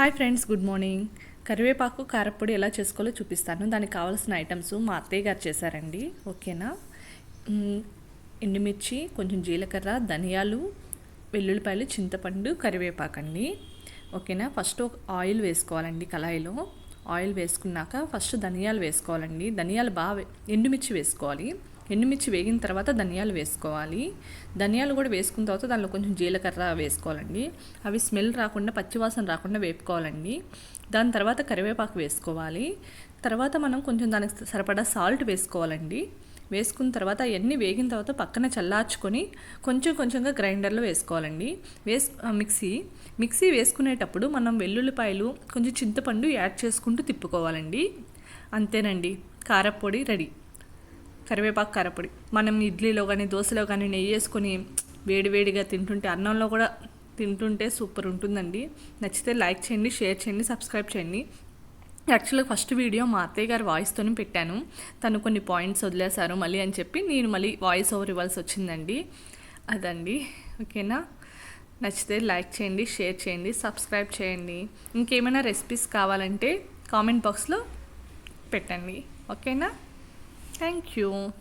Hi friends good morning కరివేపాకు కారపొడి ఎలా చేసుకోవాలో చూపిస్తాను. దానికి కావాల్సిన ఐటమ్స్ మా అత్తయ్య గారు చేశారండి. ఓకేనా ఎండుమిర్చి కొంచెం జీలకర్ర ధనియాలు వెల్లుల్లిపాయలు చింతపండు కరివేపాకు అండి ఓకేనా ఫస్ట్ ఒక ఆయిల్ వేసుకోవాలండి కళాయిలో. ఆయిల్ వేసుకున్నాక ఫస్ట్ ధనియాలు వేసుకోవాలండి. ధనియాలు బాగా ఎండుమిర్చి వేసుకోవాలి. ఎండుమిర్చి వేగిన తర్వాత ధనియాలు వేసుకోవాలి. ధనియాలు కూడా వేసుకున్న తర్వాత దానిలో కొంచెం జీలకర్ర వేసుకోవాలండి. అవి స్మెల్ రాకుండా పచ్చివాసన రాకుండా వేపుకోవాలండి. దాని తర్వాత కరివేపాకు వేసుకోవాలి. తర్వాత మనం కొంచెం దానికి సరిపడా సాల్ట్ వేసుకోవాలండి. వేసుకున్న తర్వాత అవన్నీ వేగిన తర్వాత పక్కన చల్లార్చుకొని కొంచెం కొంచెంగా గ్రైండర్లో వేసుకోవాలండి. వేస్ ఆ, మిక్సీ. మిక్సీ వేసుకునేటప్పుడు మనం వెల్లుల్లిపాయలు కొంచెం చింతపండు యాడ్ చేసుకుంటూ తిప్పుకోవాలండి. అంతేనండి. కారపొడి రెడీ. కరివేపాకు కారపొడి. మనం ఇడ్లీలో కానీ దోశలో కానీ నెయ్యి వేసుకొని వేడివేడిగా తింటుంటే అన్నంలో కూడా తింటుంటే సూపర్ ఉంటుందండి. నచ్చితే లైక్ చేయండి షేర్ చేయండి సబ్స్క్రైబ్ చేయండి. యాక్చువల్గా ఫస్ట్ వీడియో మా అత్తయ్య గారి వాయిస్తోనే పెట్టాను. తను కొన్ని పాయింట్స్ వదిలేశారు మళ్ళీ అని చెప్పి నేను మళ్ళీ వాయిస్ ఓవర్ ఇవ్వాల్సి వచ్చిందండి. అదండి. ఓకేనా? నచ్చితే లైక్ చేయండి షేర్ చేయండి సబ్స్క్రైబ్ చేయండి. ఇంకేమైనా రెసిపీస్ కావాలంటే కామెంట్ బాక్స్లో పెట్టండి. ఓకేనా? Thank you.